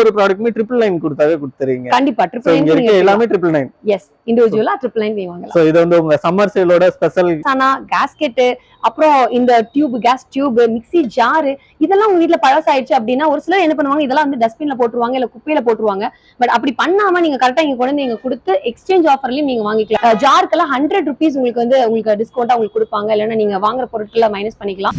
ஒரு ப்ராடக்ட்மே triple nine கொடுத்தாவே கொடுத்துறீங்க கண்டிப்பா so இங்க இருக்க ட்ரிபிள் எல்லாமே ட்ரிபிள் நைன் எஸ் இண்டிவிஜுவலா ட்ரிபிள் நைன் வாங்கலாம். சோ இது வந்து உங்க சம்மர் சேலோட ஸ்பெஷல் ஆனா கேஸ்கெட்டு அப்புறம் இந்த tube gas tube mixie jar இதெல்லாம் உங்க வீட்ல பழசாயிடுச்சு அப்படின்னா ஒரு சிலர் என்ன பண்ணுவாங்க இதெல்லாம் வந்து டஸ்ட்பின்ல போட்டுருவாங்க இல்ல குப்பையில போட்டுருவாங்க. பட் அப்படி பண்ணாம நீங்க கரெக்டா இங்க கொண்டு வந்து நீங்க கொடுத்து எக்ஸ்சேஞ்ச் ஆஃபர்லயும் நீங்க வாங்கிக்கலாம். ஜாருக்கெல்லாம் ஹண்ட்ரட் ருபீஸ் உங்களுக்கு வந்து உங்களுக்கு டிஸ்கவுண்டா உங்களுக்கு கொடுப்பாங்க. இல்லைன்னா நீங்க வாங்குற பொருட்களை மைனஸ் பண்ணிக்கலாம்.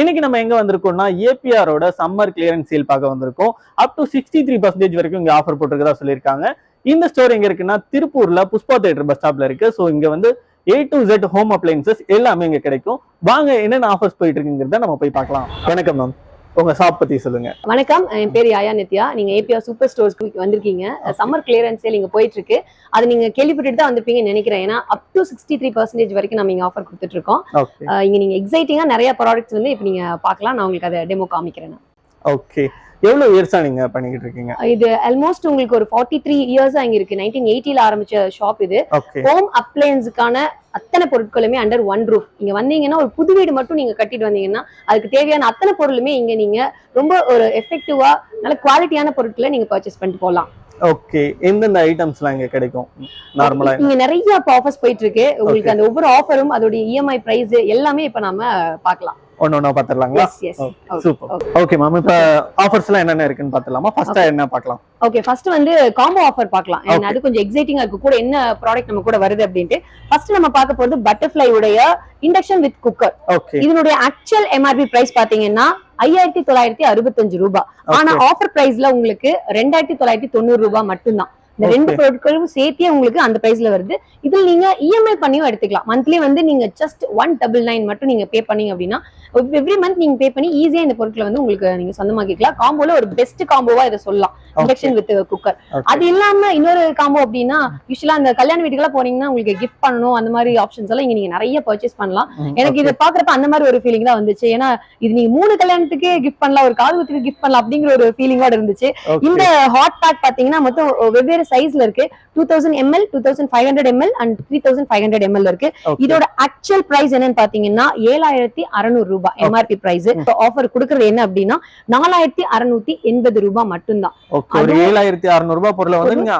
இன்னைக்கு நம்ம எங்க வந்திருக்கோம்னா ஏபிஆரோட சம்மர் கிளியரன்ஸ் சேல் பார்க்க வந்திருக்கோம். Up to sixty three percentage வரைக்கும் இங்க ஆஃபர் போட்டிருக்கதா சொல்லியிருக்காங்க. இந்த ஸ்டோர் எங்க இருக்குன்னா திருப்பூர்ல புஷ்பா தேட்டர் பஸ் ஸ்டாப்ல இருக்கு. ஸோ இங்க வந்து A to Z home appliances எல்லாமே இங்க கிடைக்கும். வாங்க என்னென்ன ஆஃபர்ஸ் போயிட்டு இருக்குங்கிறத நம்ம போய் பார்க்கலாம். வணக்கம் மேம் உங்க ஷாப் பத்தி சொல்லுங்க. வணக்கம். என் பேர் யாயா நித்யா. நீங்க ஏபிஆர் சூப்பர் ஸ்டோர்ஸ்க்கு வந்திருக்கீங்க. சம்மர் கிளியரன்ஸ் சேல் இங்க போயிட்டு இருக்கு அது நீங்க கேள்விப்பட்டுட்டு தான் வந்திருப்பீங்கன்னு நினைக்கிறேன். ஏன்னா up to sixty three percentage வரைக்கும் நம்ம இங்க ஆஃபர் கொடுத்துட்டு இருக்கோம் இங்க நீங்க எக்ஸைட்டிங்கா நிறைய ப்ராடக்ட்ஸ் வந்து இப்போ நீங்க பார்க்கலாம். நான் உங்களுக்கு அதை டெமோ காமிக்கிறேன். ஓகே எவ்வளவு இயர்ஸா நீங்க பண்ணிக்கிட்டு இருக்கீங்க? இது ஆல்மோஸ்ட் உங்களுக்கு ஒரு ஃபார்ட்டி த்ரீ இயர்ஸா இங்க இருக்கு. நைன்டீன் எயிட்டில ஆரம்பிச்ச ஷாப் இது. ஹோம் அப்ளையன்ஸுக்கான அத்தனை பொருட்களுமே அண்டர் ஒன் ரூஃப் இங்க வந்தீங்கன்னா ஒரு புது வீடு மட்டும் நீங்க கட்டிட்டு வந்தீங்கன்னா அதுக்கு தேவையான அத்தனை பொருளுமே இங்க நீங்க ரொம்ப ஒரு எஃபெக்டிவா நல்ல குவாலிட்டியான பொருட்களை நீங்க பர்ச்சேஸ் பண்ணிட்டு போகலாம் ஓகே எந்தெந்த ஐட்டம்ஸ்லாம் இங்க கிடைக்கும்? நார்மலா இங்க நிறைய ஆஃபர்ஸ் போயிட்டு இருக்கு. உங்களுக்கு அந்த ஒவ்வொரு ஆஃபரும் அதோட இஎம்ஐ பிரைஸ் எல்லாமே இப்ப நாம பார்க்கலாம். ஒன்னு ஒன்னா பாத்துடலாங்களா சூப்பர் ஓகே மேம் இப்ப ஆஃபர்ஸ் எல்லாம் என்னென்ன இருக்குன்னு பாத்துலாமா ஃபர்ஸ்டா என்ன பார்க்கலாம் ஓகே ஃபர்ஸ்ட் வந்து காம்போ ஆஃபர் பார்க்கலாம். அது கொஞ்சம் எக்ஸைட்டிங்கா இருக்கு. கூட என்ன ப்ராடக்ட் நம்ம கூட வருது அப்படின்ட்டு ஃபர்ஸ்ட் நம்ம பார்க்க போறது பட்டர்ஃப்ளை உடைய இண்டக்ஷன் வித் குக்கர் ஓகே இதனுடைய ஆக்சுவல் எம்ஆர்பி பிரைஸ் பாத்தீங்கன்னா ஐயாயிரத்தி தொள்ளாயிரத்தி அறுபத்தஞ்சு ரூபாய். ஆனா ஆஃபர் பிரைஸ்ல உங்களுக்கு ரெண்டாயிரத்தி தொள்ளாயிரத்தி தொண்ணூறு ரூபாய் மட்டும்தான். இந்த ரெண்டு. பொருட்களும் சேர்த்தே உங்களுக்கு அந்த பிரைஸ்ல வருது. இதில் நீங்க இஎம்ஐ பண்ணியும் எடுத்துக்கலாம். மந்த்லி வந்து நீங்க ஜஸ்ட் ஒன் டபுள் நைன் மட்டும் நீங்க பே பண்ணீங்க அப்படின்னா எவ்ரி மந்த் நீங்க பே பண்ணி ஈஸியா இந்த பொருட்களை வந்து உங்களுக்கு நீங்க சொந்தமாக்கிக்கலாம். காம்போல ஒரு பெஸ்ட் காம்போவா இதை சொல்லலாம். இண்டக்ஷன் வித் குக்கர் அது இல்லாம இன்னொரு காம்போ அப்படின்னா யூஸ்வலா அந்த கல்யாண வீட்டுக்கெல்லாம் போனீங்கன்னா உங்களுக்கு கிஃப்ட் பண்ணணும் அந்த மாதிரி ஆப்ஷன்ஸ் எல்லாம் இங்க நீங்க நிறைய பர்ச்சேஸ் பண்ணலாம். எனக்கு இதை பாக்குறப்ப அந்த மாதிரி ஒரு ஃபீலிங் தான் வந்துச்சு. ஏன்னா இது நீங்க மூணு கல்யாணத்துக்கு கிஃப்ட் பண்ணலாம் ஒரு காதுகுத்துக்கு கிஃப்ட் பண்ணலாம் அப்படிங்கிற ஒரு ஃபீலிங்கோட இருந்துச்சு. இந்த ஹாட் பேக் பாத்தீங்கன்னா மொத்தம் வெவ்வேறு சைஸ்ல இருக்கு. Two thousand ML two thousand five hundred ML and three thousand five hundred ML இருக்கு. இதோட ஆக்சுவல் பிரைஸ் என்னன்னு பாத்தீங்கன்னா ஏழாயிரத்தி அறுநூறு ரூபாய் எம்ஆர்பி பிரைஸ் ஆஃபர் கொடுக்கறது என்ன அப்படின்னா நாலாயிரத்தி அறுநூத்தி எண்பது ரூபாய் மட்டும்தான். ஏழாயிரத்தி அறுநூறு ரூபாய் பொருளை வந்து நீங்க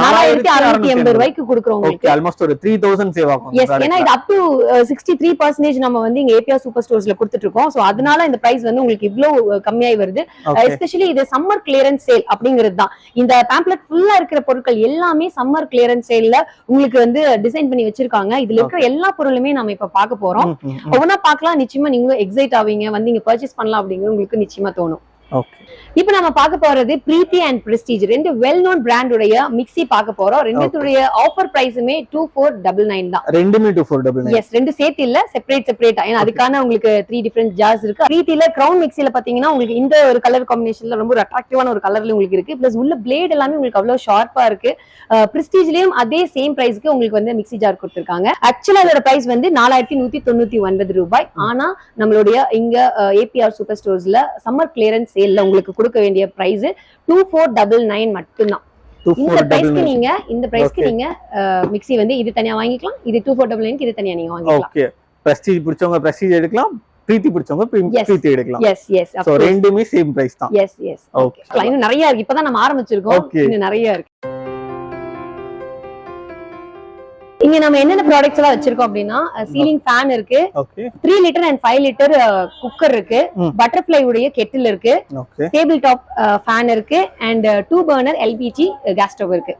நாலாயிரத்தி அறுநூத்தி எண்பது ரூபாய்க்கு கொடுக்குறோம் ஆல்மோஸ்ட் ஒரு த்ரீ தௌசண்ட் சேவ் ஆகும் எஸ் ஏன்னா இது up to sixty three percentage நம்ம வந்து இங்க ஏபிஆர் சூப்பர் ஸ்டோர்ஸ்ல கொடுத்துட்டு இருக்கோம் சோ அதனால இந்த பிரைஸ் வந்து உங்களுக்கு இவ்வளவு கம்மியாகி வருது. ஓகே எஸ்பெஷலி இது சம்மர் கிளியரன்ஸ் சேல் அப்படிங்கிறது தான். இந்த பேம்ப்ளெட் ஃபுல்லா இருக்கிற பொருட்கள் எல்லாமே சம்மர் கிளியரன்ஸ் சேல்ல உங்களுக்கு வந்து டிசைன் பண்ணி வச்சிருக்காங்க. இதுல இருக்கிற எல்லா பொருளுமே நம்ம இப்ப பார்க்க போறோம். ஒவ்வொன்றா பார்க்கலாம். நிச்சயமா நீங்க எக்ஸைட் ஆவீங்க. வந்து நீங்க பர்ச்சேஸ் பண்ணலாம் அப்படிங்கிறது உங்களுக்கு நிச்சயமா தோணும். ஓகே இப்போ நம்ம பார்க்க போறது பிரீத்தி அண்ட் பிரஸ்டீஜ் ரெண்டு வெல் நோன் பிராண்டுடைய மிக்ஸி பார்க்க போறோம். ரெண்டுத்துடைய ஆஃபர் பிரைஸுமே டூ ஃபோர் டபுள் நைன் தான். ரெண்டுமே டூ ஃபோர் டபுள் எஸ் ரெண்டு சேர்த்து இல்ல செப்பரேட் செப்பரேட் ஏன்னா அதுக்கான உங்களுக்கு த்ரீ டிஃபரெண்ட் ஜார்ஸ் இருக்கு. பிரீத்தில கிரவுன் மிக்ஸில பாத்தீங்கன்னா உங்களுக்கு இந்த ஒரு கலர் காம்பினேஷன்ல ரொம்ப அட்ராக்டிவான ஒரு கலர்ல உங்களுக்கு இருக்கு. பிளஸ் உள்ள பிளேட் எல்லாமே உங்களுக்கு அவ்வளவு ஷார்ப்பா இருக்கு. பிரிஸ்டீஜ்லயும் அதே சேம் பிரைஸ்க்கு உங்களுக்கு வந்து மிக்ஸி ஜார் கொடுத்திருக்காங்க. ஆக்சுவலா அதோட பிரைஸ் வந்து நாலாயிரத்தி நூத்தி தொண்ணூத்தி ஒன்பது ரூபாய். ஆனா நம்மளுடைய இங்க ஏபிஆர் சூப்பர் ஸ்டோர்ஸ்ல சம்மர் கிளியரன்ஸ் சேல்ல உங்களுக்கு கொடுக்க வேண்டிய price two four double nine மட்டும்தான். இந்த பிரைஸ்க்கு நீங்க இந்த பிரைஸ்க்கு. நீங்க மிக்ஸி வந்து இது தனியா வாங்கிக்கலாம் இது டூ ஃபோர் டபுள் இது தனியா நீங்க வாங்கிக்கலாம். ஓகே பிரஸ்டீஜ் பிடிச்சவங்க பிரஸ்டீஜ் எடுக்கலாம் பிரீத்தி பிடிச்சவங்க. பிரீத்தி எடுக்கலாம். எஸ் எஸ் சோ ரெண்டுமே சேம் பிரைஸ் தான். Yes yes. ஓகே இன்னும் நிறைய இருக்கு. இப்பதான் நம்ம ஆரம்பிச்சிருக்கோம். இன்னும் நிறைய இருக்கு. இங்க நம்ம என்னென்ன ப்ராடக்ட்ஸ் எல்லாம் வச்சிருக்கோம் அப்படின்னா சீலிங் ஃபேன் இருக்கு. Three litre and five litre cooker இருக்கு. பட்டர்ஃபிளை உடைய கெட்டில் இருக்கு. டேபிள் டாப் ஃபேன் இருக்கு. And two burner LPG gas stove இருக்கு.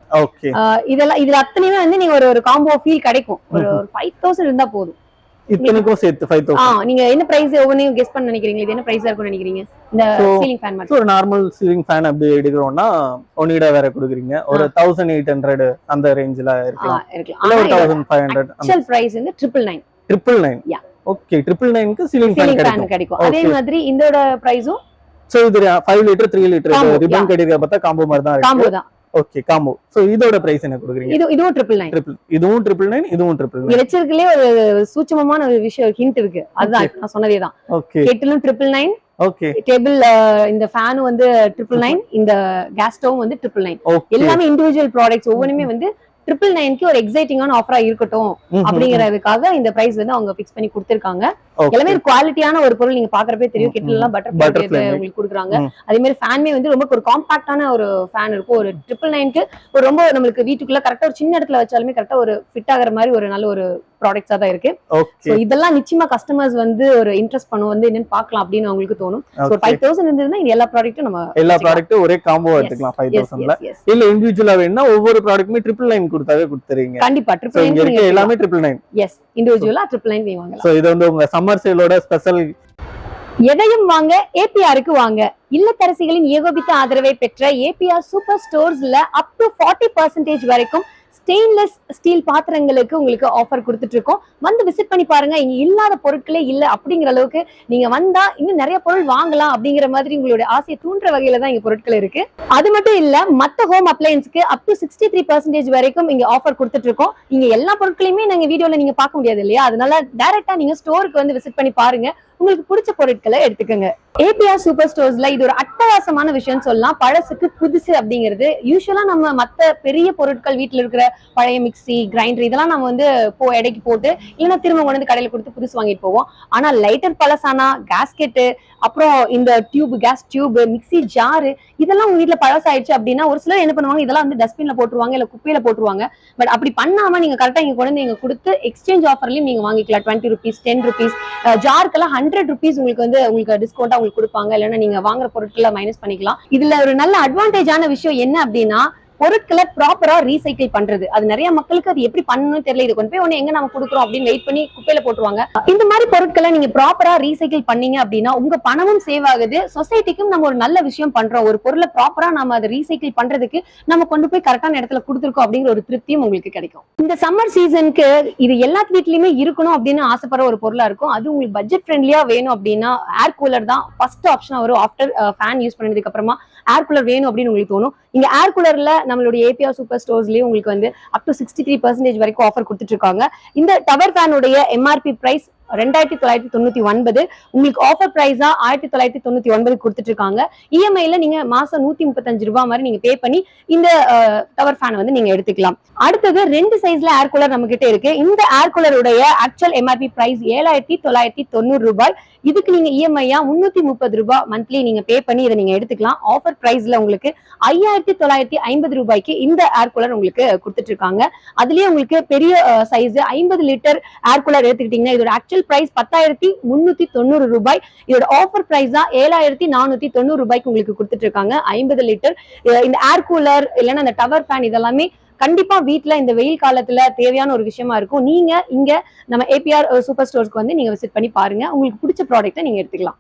இதெல்லாம் இதுல அத்தனையுமே வந்து நீங்க ஒரு ஒரு காம்போ ஃபீல் கிடைக்கும். ஒரு ஃபைவ் தௌசண்ட் இருந்தா போதும். இத்தனைக்கும் சேர்த்து ஃபைவ் தௌசண்ட் நீங்க என்ன பிரைஸ் ஒவ்வொன்றையும் கெஸ் பண்ண நினைக்கிறீங்க? இது என்ன பிரைஸா இருக்கும்னு நினைக்கிறீங்க? இந்த சீலிங் ஃபேன் மட்டும் ஒரு நார்மல் சீலிங் ஃபேன் அப்படி எடுக்கிறோம்னா ஒன்னிடா வேற கொடுக்குறீங்க. ஒரு தௌசண்ட் எயிட் ஹண்ட்ரட் அந்த ரேஞ்சில இருக்கலாம். இருக்கலாம். ஒரு thousand five hundred actual price வந்து triple nine triple nine. Okay triple நைனுக்கு சீலிங் ஃபேன் கிடைக்கும். அதே. மாதிரி இதோட பிரைஸும் சோ இது five litre three litre ribbon. கட்டிருக்க பார்த்தா காம்போ மாதிரி தான் காம்போ இருக்கு தான். ஓகே காம்போ சோ இதோட பிரைஸ் என்ன கொடுக்குறீங்க? இது இதுவும் ட்ரிபிள் நைன் ட்ரிபிள் இதுவும் ட்ரிபிள் நைன் இதுவும் ட்ரிபிள் நைன் வச்சிருக்கலே ஒரு சூட்சமமான ஒரு விஷயம் ஹிண்ட் இருக்கு. அதுதான் நான் சொன்னதே தான். ஓகே கெட்டிலும் ட்ரிபிள் நைன் ஓகே டேபிள் இந்த ஃபேனும் வந்து ட்ரிபிள் நைன் இந்த கேஸ் ஸ்டவும் வந்து ட்ரிபிள் நைன் எல்லாமே இண்டிவிஜுவல் ப்ராடக்ட்ஸ் ஒவ்வொன்றுமே வந்து ட்ரிபிள் நைன்க்கு ஒரு எக்ஸைட்டிங்கான ஆஃபரா இருக்கட்டும் அப்படிங்கறதுக்காக இந்த பிரைஸ் வந்து அவங்க ஃபிக்ஸ் பண்ணி கொடுத்திருக்காங்க. எல்லாமே ஒரு குவாலிட்டியான ஒரு பொருள் நீங்க பாக்குறப்பே தெரியும். கிட்ட எல்லாம் மாதிரி. உங்களுக்கு கொடுக்குறாங்க. அதே மாதிரி ஃபேன்மே வந்து ரொம்ப ஒரு காம்பாக்டான ஒரு ஃபேன் இருக்கும். ஒரு ட்ரிபிள் நைன்க்கு ஒரு ரொம்ப நம்மளுக்கு வீட்டுக்குள்ள கரெக்டா ஒரு சின்ன இடத்துல வச்சாலுமே கரெக்டா ஒரு ஃபிட் ஆகுற மாதிரி ஒரு நல்ல ஒரு ப்ராடக்ட்ஸா தான் இருக்கு. இதெல்லாம் நிச்சயமா கஸ்டமர்ஸ் வந்து ஒரு இன்ட்ரெஸ்ட் பண்ணும். வந்து என்னன்னு பார்க்கலாம் அப்படின்னு அவங்களுக்கு தோணும். ஓகே ஃபைவ் தௌசண்ட் இருந்ததுன்னா எல்லா ப்ராடக்ட்டும் நம்ம எல்லா ப்ராடக்ட்டும் ஒரே காம்போ எடுத்துக்கலாம் ஃபைவ் தௌசண்ட்ல. இல்ல இண்டிவிஜுவலா வேணும்னா ஒவ்வொரு ப்ராடக்ட்டுமே ட்ரிபிள் நைன் கொடுத்தாவே கொடுத்துறீங்க கண்டிப்பா ட்ரிபிள் இருக்க எல்லாமே ட்ரிபிள் நைன் எஸ் இண்டிவிஜுவலா ட்ரிபிள் நைன் நீங்க வாங்கலாம். சோ இது வந்து உங்க சம்மர் சேலோட ஸ்பெஷல் எதையும் வாங்க ஏபிஆருக்கு வாங்க. இல்லத்தரசிகளின் ஏகோபித்த ஆதரவை பெற்ற ஏபிஆர் சூப்பர் ஸ்டோர்ஸ்ல அப் டு ஃபார்ட்டி பர்சன்டேஜ் வரைக்கும் ஸ்டெயின்லெஸ் ஸ்டீல் பாத்திரங்களுக்கு உங்களுக்கு ஆஃபர் கொடுத்துட்டு இருக்கோம் வந்து விசிட் பண்ணி பாருங்க. இங்க இல்லாத பொருட்களே இல்ல அப்படிங்கிற அளவுக்கு நீங்க வந்தா இன்னும் நிறைய பொருள் வாங்கலாம் அப்படிங்கிற மாதிரி உங்களுடைய ஆசையை தூண்டுற வகையில தான் இங்க பொருட்கள் இருக்கு. அது மட்டும் இல்ல மத்த home அப்ளையன்ஸ்க்கு up to sixty three percentage வரைக்கும் இங்க ஆஃபர் கொடுத்துட்டு இருக்கோம் இங்க எல்லா பொருட்களையுமே நாங்க வீடியோல நீங்க பார்க்க முடியாது இல்லையா? அதனால டைரக்டா நீங்க ஸ்டோருக்கு வந்து விசிட் பண்ணி பாருங்க. உங்களுக்கு பிடிச்ச பொருட்களை எடுத்துக்கோங்க. ஏபிஆர் சூப்பர் ஸ்டோர்ஸ்ல இது ஒரு அட்டகாசமான விஷயம் சொல்லலாம். பழசுக்கு புதுசு அப்படிங்கிறது. யூஸ்வலா நம்ம மத்த பெரிய பொருட்கள் வீட்டுல இருக்கிற பழைய மிக்ஸி கிரைண்டர் இதெல்லாம் நம்ம வந்து போ எடைக்கு போட்டு இல்லைன்னா திரும்ப கொண்டு வந்து கடையில கொடுத்து புதுசு வாங்கிட்டு போவோம். ஆனா லைட்டர் பழசானா கேஸ்கெட்டு அப்புறம் இந்த tube gas tube mixie jar இதெல்லாம் உங்க வீட்டுல பழசாயிடுச்சு அப்படின்னா ஒரு சிலர் என்ன பண்ணுவாங்க இதெல்லாம் வந்து டஸ்ட்பின்ல போட்டுருவாங்க இல்ல குப்பையில போட்டுருவாங்க. பட் அப்படி பண்ணாம நீங்க கரெக்டா இங்க கொண்டு வந்து நீங்க கொடுத்து எக்ஸ்சேஞ்ச் ஆஃபர்லயும் நீங்க வாங்கிக்கலாம். டுவெண்ட்டி ருபீஸ் டென் ருபீஸ் ஜார்க்கெல்லாம் ஹண்ட்ரட் ருபீஸ் உங்களுக்கு வந்து உங்களுக்கு டிஸ்கவுண்டா உங்களுக்கு கொடுப்பாங்க. இல்லைன்னா நீங்க வாங்குற பொருட்களை மைனஸ் பண்ணிக்கலாம். இதுல ஒரு நல்ல அட்வான்டேஜான விஷயம் என்ன அப்படின்னா பொருட்களை ப்ராப்பரா ரீசைக்கிள் பண்றது. அது நிறைய மக்களுக்கு அது எப்படி பண்ணணும் தெரியல. இது கொண்டு போய் ஒண்ணு எங்க நம்ம கொடுக்குறோம் அப்படின்னு வெயிட் பண்ணி குப்பையில போட்டுருவாங்க. இந்த மாதிரி பொருட்களை நீங்க ப்ராப்பரா ரீசைக்கிள் பண்ணீங்க அப்படின்னா உங்க பணமும் சேவ் ஆகுது. சொசைட்டிக்கும் நம்ம ஒரு நல்ல விஷயம் பண்றோம். ஒரு பொருளை ப்ராப்பரா நம்ம அதை ரீசைக்கிள் பண்றதுக்கு நம்ம கொண்டு போய் கரெக்டான இடத்துல கொடுத்துருக்கோம் அப்படிங்கிற ஒரு திருப்தியும் உங்களுக்கு கிடைக்கும். இந்த சம்மர் சீசனுக்கு இது எல்லா வீட்லயுமே இருக்கணும் அப்படின்னு ஆசைப்படுற ஒரு பொருளா இருக்கும். அது உங்களுக்கு பட்ஜெட் ஃப்ரெண்ட்லியா வேணும் அப்படின்னா ஏர் கூலர் தான் ஃபர்ஸ்ட் ஆப்ஷனா வரும். ஆஃப்டர் ஃபேன் யூஸ் பண்ணதுக்கு அப்புறமா ஏர் கூலர் வேணும் அப்படின்னு உங்களுக்கு தோணும். இங்க ஏர் கூலர்ல நம்மளுடைய ஏபிஆர் சூப்பர் ஸ்டோர்ஸ்லயும் உங்களுக்கு வந்து up to sixty three percentage வரைக்கும் ஆஃபர் கொடுத்துட்டு இருக்காங்க. இந்த டவர் ஃபேனுடைய எம்ஆர்பி பிரைஸ் ரெண்டாயிரத்தி தொள்ளாயிரத்தி தொண்ணூத்தி ஒன்பது. உங்களுக்கு ஆஃபர் பிரைஸா ஆயிரத்தி தொள்ளாயிரத்தி தொண்ணூத்தி ஒன்பது கொடுத்துட்டு இருக்காங்க இஎம்ஐல நீங்க மாசம் நூத்தி முப்பத்தஞ்சு ரூபாய் மாதிரி நீங்க பே பண்ணி இந்த டவர் ஃபேன் வந்து நீங்க எடுத்துக்கலாம். அடுத்தது ரெண்டு சைஸ்ல ஏர் கூலர் நம்ம கிட்ட இருக்கு. இந்த ஏர் கூலருடைய ஆக்சுவல் எம்ஆர்பி பிரைஸ் ஏழாயிரத்தி தொள்ளாயிரத்தி தொண்ணூறு ரூபாய். இதுக்கு நீங்க இஎம்ஐயா முன்னூத்தி முப்பது ரூபாய் மந்த்லி நீங்க பே பண்ணி இதை நீங்க எடுத்துக்கலாம். ஆஃபர் பிரைஸ்ல உங்களுக்கு ஐயாயிரத்தி தொள்ளாயிரத்தி ஐம்பது ரூபாய்க்கு இந்த ஏர் கூலர் உங்களுக்கு கொடுத்துட்டு இருக்காங்க அதுலயே உங்களுக்கு பெரிய சைஸ் ஐம்பது லிட்டர் ஏர் கூலர் எடுத்துக்கிட்டீங்கன்னா இதோட ஆக்சுவல் பிரைஸ் பத்தாயிரத்தி முன்னூத்தி தொண்ணூறு ரூபாய். இதோட ஆஃபர் பிரைஸ் தான் ஏழாயிரத்தி நானூத்தி தொண்ணூறு ரூபாய்க்கு உங்களுக்கு கொடுத்துட்டு இருக்காங்க ஐம்பது லிட்டர் இந்த ஏர் கூலர் இல்லைன்னா இந்த டவர் ஃபேன் இதெல்லாமே கண்டிப்பா வீட்ல இந்த வெயில் காலத்துல தேவையான ஒரு விஷயமா இருக்கும். நீங்க இங்க நம்ம ஏபிஆர் சூப்பர் ஸ்டோர்ஸ்க்கு வந்து நீங்க விசிட் பண்ணி பாருங்க. உங்களுக்கு பிடிச்ச ப்ராடக்ட்டை நீங்க எடுத்துக்கலாம்.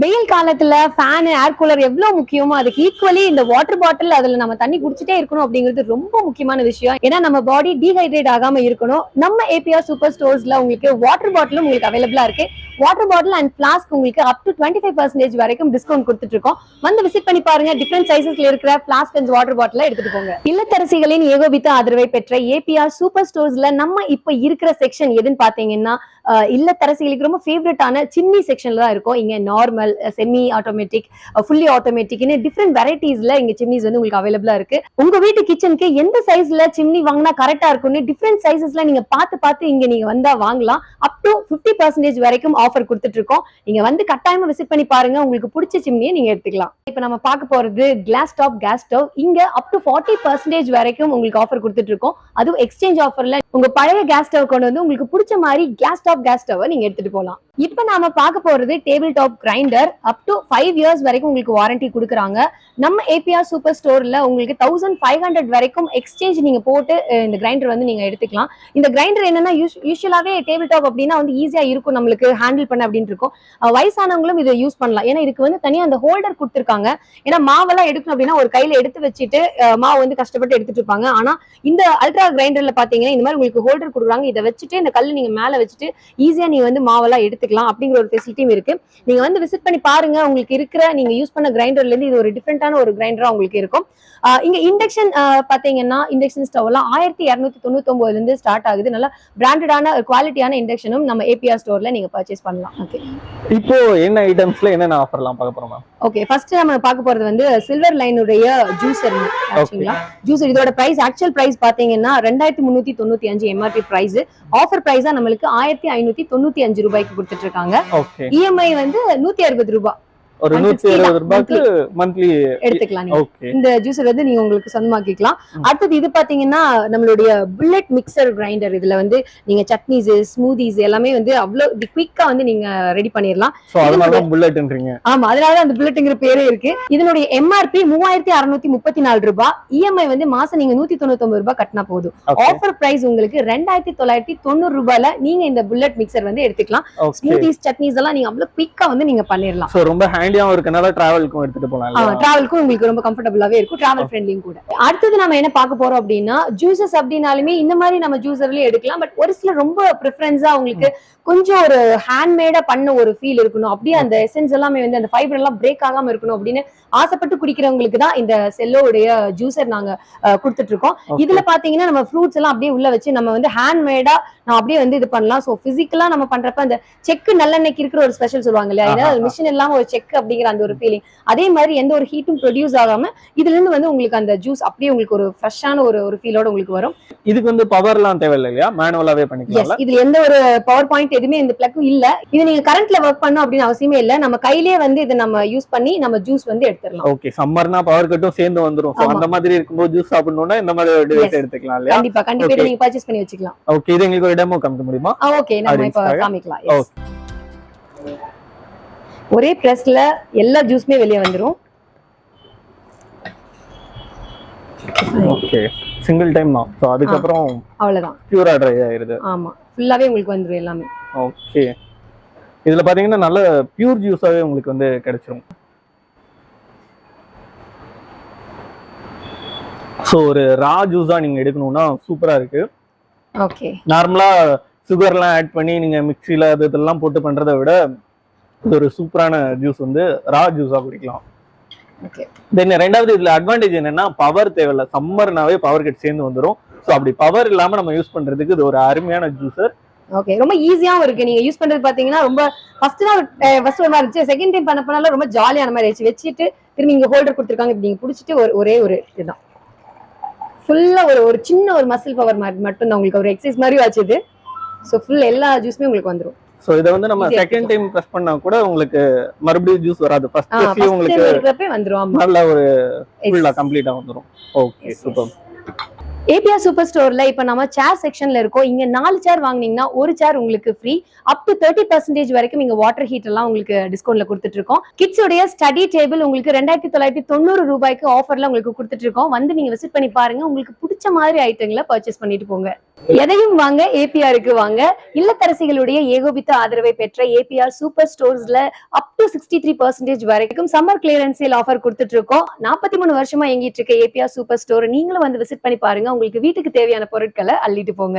வெயில் காலத்துல ஃபேனு ஏர் கூலர் எவ்வளவு முக்கியமோ அதுக்கு ஈக்குவலி இந்த வாட்டர் பாட்டில் அதுல நம்ம தண்ணி குடிச்சிட்டே இருக்கணும் அப்படிங்கிறது ரொம்ப முக்கியமான விஷயம். ஏன்னா நம்ம பாடி டீஹைட்ரேட் ஆகாம இருக்கணும். நம்ம ஏபிஆர் சூப்பர் ஸ்டோர்ஸ்ல உங்களுக்கு வாட்டர் பாட்டிலும் உங்களுக்கு அவைலபிளா இருக்கு. வாட்டர் பாட்டில் அண்ட் பிளாஸ்க் உங்களுக்கு up to twenty five percentage வரைக்கும் டிஸ்கவுண்ட் கொடுத்துட்டு இருக்கோம். வந்து விசிட் பண்ணி பாருங்க. டிஃப்ரெண்ட் சைசஸ்ல இருக்கிற பிளாஸ்க் அண்ட் வாட்டர் பாட்டில எடுத்துட்டு போங்க. இல்லத்தரசிகளின் ஏகோபித்த ஆதரவை பெற்ற ஏபிஆர் சூப்பர் ஸ்டோர்ஸ்ல நம்ம இப்ப இருக்கிற செக்ஷன் எதுன்னு பாத்தீங்கன்னா இல்லத்தரசிகளுக்கு ரொம்ப ஃபேவரட்டான சிம்னி செக்ஷன்ல தான் இருக்கும். இங்க நார்மல் செமி ஆட்டோமேட்டிக் ஃபுல்லி ஆட்டோமேட்டிக்னு டிஃப்ரெண்ட் வெரைட்டிஸ்ல இங்க சிம்னிஸ் வந்து உங்களுக்கு அவைலபிளா இருக்கு. உங்க வீட்டு கிச்சனுக்கு எந்த சைஸ்ல சிம்னி வாங்கினா கரெக்டா இருக்கும்னு டிஃப்ரெண்ட் சைசஸ்ல நீங்க பார்த்து பார்த்து இங்க நீங்க வந்தா வாங்கலாம். அப் டு பிப்டி பர்சன்டேஜ் வரைக்கும் ஆஃபர் கொடுத்துட்டு இருக்கோம். நீங்க வந்து கட்டாயமா விசிட் பண்ணி பாருங்க. உங்களுக்கு பிடிச்ச சிம்னியை நீங்க எடுத்துக்கலாம். இப்போ நம்ம பார்க்க போறது கிளாஸ் டாப் கேஸ் ஸ்டவ் இங்க அப் டு ஃபார்ட்டி பர்சன்டேஜ் வரைக்கும் உங்களுக்கு ஆஃபர் கொடுத்துட்டு இருக்கோம். அதுவும் எக்ஸ்சேஞ்ச் ஆஃபர்ல உங்க பழைய கேஸ் ஸ்டவ் கொண்டு வந்து உங்களுக்கு பிடிச்ச மாதிரி கேஸ் டாப் கேஸ் ஸ்டவ் நீங்க எடுத்துட்டு போகலாம் இப்ப நாம பார்க்க போறது table top grinder up to five years வரைக்கும் உங்களுக்கு வாரண்டி கொடுக்குறாங்க. நம்ம ஏபிஆர் சூப்பர் ஸ்டோர்ல உங்களுக்கு தௌசண்ட் ஃபைவ் ஹண்ட்ரட் வரைக்கும் எக்ஸ்சேஞ்ச் நீங்க போட்டு இந்த கிரைண்டர் வந்து நீங்க எடுத்துக்கலாம். இந்த கிரைண்டர் என்னன்னா யூஸ்வலாவே டேபிள் டாப் அப்படின்னா வந்து ஈஸியா இருக்கும் நம்மளுக்கு ஹேண்டில் பண்ண அப்படின்னு இருக்கும். வயசானவங்களும் இதை யூஸ் பண்ணலாம். ஏன்னா இதுக்கு வந்து தனியா அந்த ஹோல்டர் கொடுத்துருக்காங்க. ஏன்னா மாவெல்லாம் எடுக்கணும் அப்படின்னா ஒரு கையில எடுத்து வச்சுட்டு மாவு வந்து கஷ்டப்பட்டு எடுத்துட்டு இருப்பாங்க. ஆனா இந்த அல்ட்ரா கிரைண்டர்ல பாத்தீங்கன்னா இந்த மாதிரி உங்களுக்கு ஹோல்டர் கொடுக்குறாங்க. இதை வச்சுட்டு இந்த கல் நீங்க மேல வச்சுட்டு ஈஸியா நீங்க வந்து மாவெல்லாம் எடுத்துக்கலாம் அப்படிங்கிற ஒரு ஃபெசிலிட்டியும் இருக்கு. நீங்க வந்து விசிட் பண்ணி பாருங்க. உங்களுக்கு இருக்கிற நீங்க யூஸ் பண்ண கிரைண்டர்ல இருந்து இது ஒரு டிஃப்ரெண்டான ஒரு கிரைண்டரா உங்களுக்கு இருக்கும். இங்க இண்டக்ஷன் பாத்தீங்கன்னா இண்டக்ஷன் ஸ்டவ் எல்லாம் ஆயிரத்தி இரநூத்தி தொண்ணூத்தி ஒன்பதுல இருந்து ஸ்டார்ட் ஆகுது. நல்லா பிராண்டடான குவாலிட்டியான இண்டக்ஷனும் நம்ம ஏபிஆர் ஸ்டோர்ல நீங்க பர்ச்சேஸ் பண்ணலாம். ஓகே இப்போ என்ன ஐட்டம்ஸ்ல என்னென்ன ஆஃபர்லாம் பார்க்க போறோம் ஓகே ஃபர்ஸ்ட் நம்ம பார்க்க போறது வந்து சில்வர் லைனுடைய ஜூசர் ஜூசர் இதோட பிரைஸ் ஆக்சுவல் பிரைஸ் பாத்தீங்கன்னா ரெண்டாயிரத்தி முன்னூத்தி தொண்ணூத்தி அஞ்சு எம்ஆர்பி பிரைஸ் ஆஃபர் பிரைஸா நம்மளுக்கு ஆயிரத்தி ஐநூத்தி தொண்ணூத்தி அஞ்சு ரூபாய்க்கு கொடுத்துட்டு இருக்காங்க. இஎம்ஐ வந்து நூத்தி அறுபது ரூபாய் ஒரு 150 நூத்தி இருபது ரூபாய்க்கு மந்த்லி எடுத்துக்கலாம் ஓகே இந்த ஜூஸர் வந்து நீங்க உங்களுக்கு சொந்தமாக்கிக்கலாம். அடுத்தது இது பாத்தீங்கன்னா நம்மளுடைய புல்லட் மிக்சர் கிரைண்டர் இதுல வந்து நீங்க சட்னிஸ் ஸ்மூதிஸ் எல்லாமே வந்து அவ்வளவு குயிக்கா வந்து நீங்க ரெடி பண்ணிடலாம். அதனால புல்லட்ன்றீங்க ஆமா அதனால அந்த புல்லட்ங்கிற பேரே இருக்கு. இதனுடைய எம்ஆர்பி மூவாயிரத்தி அறுநூத்தி முப்பத்தி நாலு ரூபாய் இஎம்ஐ வந்து மாசம் நீங்க நூத்தி தொண்ணூத்தி ரூபாய் கட்டினா போதும். ஆஃபர் பிரைஸ் உங்களுக்கு ரெண்டாயிரத்தி தொள்ளாயிரத்தி தொண்ணூறு ரூபாயில நீங்க இந்த புல்லட் மிக்சர் வந்து எடுத்துக்கலாம். ஸ்மூதிஸ் சட்னிஸ் எல்லாம் நீங்க அவ்வளவு குயிக்கா வந்து நீங்க பண்ணிடலாம். ரொம்ப ஹேண்டியாவும் இருக்கனால டிராவலுக்கும் எடுத்துட்டு இல்லையா? டிராவலுக்கும் உங்களுக்கு ரொம்ப கம்ஃபர்டபுளாவே இருக்கும் டிராவல் ஃப்ரெண்ட்லியும் கூட. அடுத்தது நம்ம என்ன பார்க்க போறோம் அப்படின்னா ஜூசஸ் அப்படின்னாலுமே இந்த மாதிரி நம்ம ஜூசர்லயே எடுக்கலாம் பட் ஒரு சில ரொம்ப ப்ரிஃபரன்ஸா உங்களுக்கு கொஞ்சம் ஒரு ஹேண்ட்மேடா பண்ண ஒரு ஃபீல் இருக்கணும். அப்படியே அந்த எசன்ஸ் எல்லாமே வந்து அந்த ஃபைபர் எல்லாம் பிரேக் ஆகாம இருக்கணும் அப்படின்னு ஆசைப்பட்டு குடிக்கிறவங்களுக்கு தான் இந்த செல்லோடைய ஜூசர் நாங்க கொடுத்துட்டு இருக்கோம். இதுல பாத்தீங்கன்னா நம்ம ஃப்ரூட்ஸ் எல்லாம் அப்படியே உள்ள வச்சு நம்ம வந்து ஹேண்ட்மேடா நான் அப்படியே வந்து இது பண்ணலாம். சோ பிசிக்கலா நம்ம பண்றப்ப அந்த செக் நல்லெண்ணெய்க்கு இருக்கிற ஒரு ஸ்பெஷல் சொல்லுவாங்க இல்லையா. மிஷின் இல்லாம ஒரு செக் அப்படிங்கிற அந்த ஒரு ஃபீலிங் அதே மாதிரி எந்த ஒரு ஹீட்டும் ப்ரொடியூஸ் ஆகாம இதுல இருந்து வந்து உங்களுக்கு அந்த ஜூஸ் அப்படியே உங்களுக்கு ஒரு ஃப்ரெஷ்ஷான ஒரு ஒரு ஃபீலோட உங்களுக்கு வரும். இதுக்கு வந்து பவர்லாம் தேவையில்லை இல்லையா? மேனுவலாவே எஸ் பண்ணிக்கலாம்ல? இதுல எந்த ஒரு பவர் பாயிண்ட் எதுவுமே இந்த பிளக்கும் இல்ல. இது நீங்க கரண்ட்ல ஒர்க் பண்ணும் அப்படின்னு அவசியமே இல்ல. நம்ம கையிலேயே வந்து இதை நம்ம யூஸ் பண்ணி நம்ம ஜூஸ் வந்து எடுத்துடலாம். ஓகே சம்மர்னா பவர் கட்டும் சேர்ந்து வந்துரும். அந்த மாதிரி இருக்கும்போது ஜூஸ் சாப்பிடணும்னா இந்த மாதிரி டிவைஸ். எடுத்துக்கலாம் இல்லையா? கண்டிப்பா கண்டிப்பா. நீங்க பர்ச்சேஸ் பண்ணி வச்சுக்கலாம். ஓகே இது எங்களுக்கு ஒரு டெமோ காமிக்க முடியுமா? ஓகே நம்ம இப்ப? காமிக்கலாம். Yes. ஒரே பிரஸ்ல எல்லா ஜூஸுமே வெளியே வந்துரும். ஓகே சிங்கிள் டைம் தான். ஸோ அதுக்கப்புறம் அவ்வளவுதான். பியூரா ட்ரை ஆயிருது. ஆமா. ஃபுல்லாவே உங்களுக்கு வந்துரும் எல்லாமே. ஓகே இதுல பாத்தீங்கன்னா நல்ல பியூர் ஜூஸாவே உங்களுக்கு வந்து கிடைச்சிரும். ஸோ ஒரு ரா ஜூஸா நீங்க எடுக்கணும்னா சூப்பரா இருக்கு. ஓகே நார்மலா சுகர்லாம் ஆட் பண்ணி நீங்க மிக்ஸில அது இதெல்லாம் போட்டு பண்றதை விட இது ஒரு சூப்பரான ஜூஸ் வந்து ரா ஜூஸா குடிக்கலாம். ஓகே தென் ரெண்டாவது இதுல அட்வான்டேஜ் என்னன்னா பவர் தேவையில்ல. சம்மர்னாவே பவர் கட் சேர்ந்து வந்துரும். ஸோ அப்படி பவர் இல்லாம நம்ம யூஸ் பண்றதுக்கு இது ஒரு அருமையான ஜூஸர் ஓகே ரொம்ப ஈஸியாவும் இருக்கு. நீங்க யூஸ் பண்றது பாத்தீங்கன்னா ரொம்ப ஃபர்ஸ்ட் நாள் ஃபர்ஸ்ட் ஒரு மாதிரி இருந்துச்சு. செகண்ட் டைம் பண்ண பண்ணால ரொம்ப ஜாலியான மாதிரி ஆயிடுச்சு. வச்சுட்டு திரும்பி இங்க ஹோல்டர் கொடுத்துருக்காங்க. இப்படி நீங்க பிடிச்சிட்டு ஒரு ஒரே ஒரு இதுதான். ஃபுல்லா ஒரு ஒரு சின்ன ஒரு மசில் பவர் மாதிரி மட்டும் தான் உங்களுக்கு ஒரு எக்ஸசைஸ் மாதிரி ஆச்சு இது. ஸோ ஃபுல் எல்லா ஜூஸுமே உங்களுக்கு வந்துரும். ஸோ இதை வந்து நம்ம செகண்ட் டைம் ப்ரெஸ் பண்ணா கூட உங்களுக்கு மறுபடியும் ஜூஸ் வராது ஃபர்ஸ்ட் உங்களுக்கு வந்துரும் நல்ல ஒரு ஃபுல்லா. கம்ப்ளீட்டா வந்துரும் ஓகே. சூப்பர் ஏபிஆர் சூப்பர் ஸ்டோர்ல இப்ப நம்ம சேர் செக்ஷன்ல இருக்கோம். இங்க நாலு சேர் வாங்குனீங்கன்னா ஒரு சேர் உங்களுக்கு free up to thirty percentage வரைக்கும் இங்க வாட்டர் ஹீட் எல்லாம் உங்களுக்கு டிஸ்கவுண்ட்ல கொடுத்துட்டு இருக்கோம். கிட்ஸுடைய ஸ்டடி டேபிள் உங்களுக்கு ரெண்டாயிரத்தி தொள்ளாயிரத்தி தொண்ணூறு ரூபாய்க்கு ஆஃபர்ல உங்களுக்கு கொடுத்துட்டு இருக்கோம். வந்து நீங்க விசிட் பண்ணி பாருங்க. உங்களுக்கு பிடிச்ச மாதிரி ஐட்டங்களை பர்ச்சேஸ் பண்ணிட்டு போங்க. எதையும் வாங்க ஏபிஆருக்கு வாங்க. இல்லத்தரசிகளுடைய ஏகோபித்த ஆதரவை பெற்ற ABR super ஸ்டோர்ஸ்ல up to sixty three percentage வரைக்கும் சம்மர் கிளியரன்ஸ் சேல் ஆஃபர் கொடுத்துட்டு இருக்கோம். நாற்பத்தி மூணு வருஷமா இயங்கிட்டு இருக்க ஏபிஆர் சூப்பர் ஸ்டோர் நீங்களும் வந்து விசிட் பண்ணி பாருங்க. உங்களுக்கு வீட்டுக்கு தேவையான பொருட்களை அள்ளிட்டு போங்க.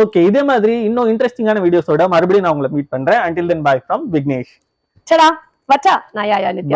ஓகே இதே மாதிரி இன்னும் இன்ட்ரெஸ்டிங்கான வீடியோஸோட மறுபடியும் நான் உங்களை மீட் பண்றேன். Until then bye from Vignesh சடா வச்சா? நான் யாயா நித்யா?